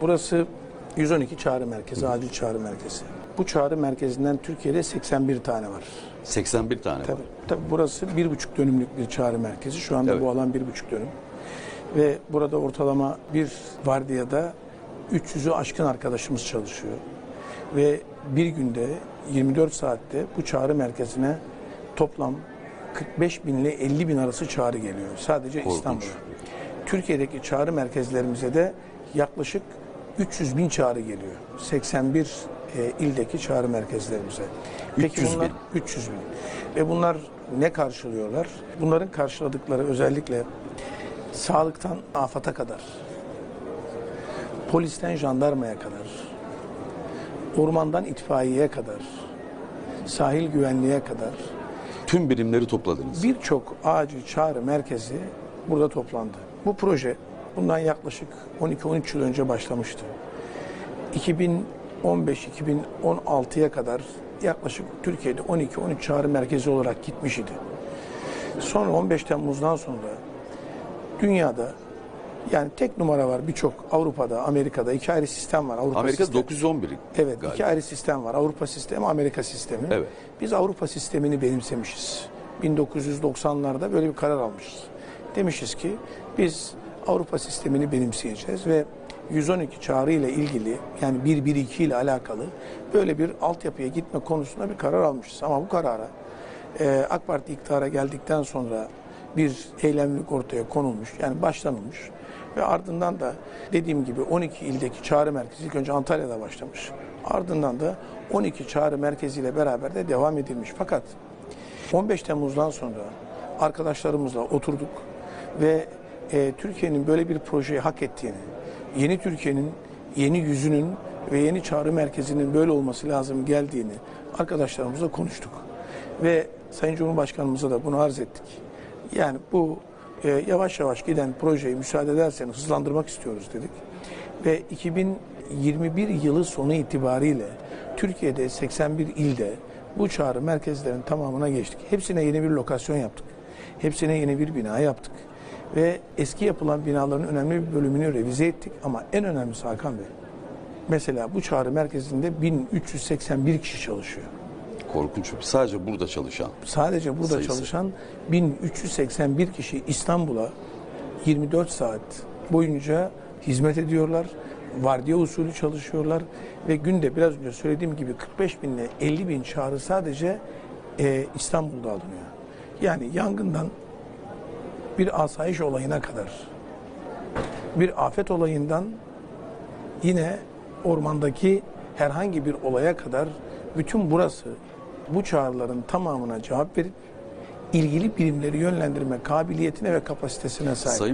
Burası 112 çağrı merkezi, acil çağrı merkezi. Bu çağrı merkezinden Türkiye'de 81 tane var. 81 tane var. Tabii, tabii burası bir buçuk dönümlük bir çağrı merkezi. Şu anda Evet. bu alan bir buçuk dönüm. Ve burada ortalama bir vardiyada 300'ü aşkın arkadaşımız çalışıyor. Ve bir günde 24 saatte bu çağrı merkezine toplam 45 bin ile 50 bin arası çağrı geliyor. Sadece. İstanbul'a. Türkiye'deki çağrı merkezlerimize de yaklaşık 300 bin çağrı geliyor. 81 e, ildeki çağrı merkezlerimize. 300 bunlar, bin. 300 bin. Ve bunlar ne karşılıyorlar? Bunların karşıladıkları özellikle sağlıktan afata kadar, polisten jandarmaya kadar, ormandan itfaiyeye kadar, sahil güvenliğe kadar Tüm birimleri topladınız. birçok acil çağrı merkezi burada toplandı. Bu proje bundan yaklaşık 12-13 yıl önce başlamıştı. 2015-2016'ya kadar yaklaşık Türkiye'de 12-13 çağrı merkezi olarak gitmiş idi. Sonra 15 Temmuz'dan sonra dünyada yani tek numara var birçok Avrupa'da, Amerika'da iki ayrı sistem var. Avrupa Amerika sistemi. 911 Evet, galiba. iki ayrı sistem var. Avrupa sistemi, Amerika sistemi. Evet. Biz Avrupa sistemini benimsemişiz. 1990'larda böyle bir karar almışız. Demişiz ki biz Avrupa sistemini benimseyeceğiz ve 112 çağrı ile ilgili yani 112 ile alakalı böyle bir altyapıya gitme konusunda bir karar almışız. Ama bu karara e, AK Parti iktidara geldikten sonra bir eylemlilik ortaya konulmuş. Yani başlanılmış. Ve ardından da dediğim gibi 12 ildeki çağrı merkezi ilk önce Antalya'da başlamış. Ardından da 12 çağrı merkeziyle beraber de devam edilmiş. Fakat 15 Temmuz'dan sonra arkadaşlarımızla oturduk ve e, Türkiye'nin böyle bir projeyi hak ettiğini, yeni Türkiye'nin yeni yüzünün ve yeni çağrı merkezinin böyle olması lazım geldiğini arkadaşlarımızla konuştuk. Ve Sayın Cumhurbaşkanımıza da bunu arz ettik. Yani bu e, yavaş yavaş giden projeyi müsaade ederseniz hızlandırmak istiyoruz dedik. Ve 2021 yılı sonu itibariyle Türkiye'de 81 ilde bu çağrı merkezlerin tamamına geçtik. Hepsine yeni bir lokasyon yaptık. Hepsine yeni bir bina yaptık. Ve eski yapılan binaların önemli bir bölümünü revize ettik. Ama en önemlisi Hakan Bey, mesela bu çağrı merkezinde 1381 kişi çalışıyor. Korkunç. Sadece burada çalışan. Sadece burada Sayısı. çalışan 1381 kişi İstanbul'a 24 saat boyunca hizmet ediyorlar. Vardiya usulü çalışıyorlar ve günde biraz önce söylediğim gibi 45 bin ile 50 bin çağrı sadece e, İstanbul'da alınıyor. Yani yangından bir asayiş olayına kadar, bir afet olayından yine ormandaki herhangi bir olaya kadar bütün burası bu çağrıların tamamına cevap verip ilgili birimleri yönlendirme kabiliyetine ve kapasitesine sahip. Sayın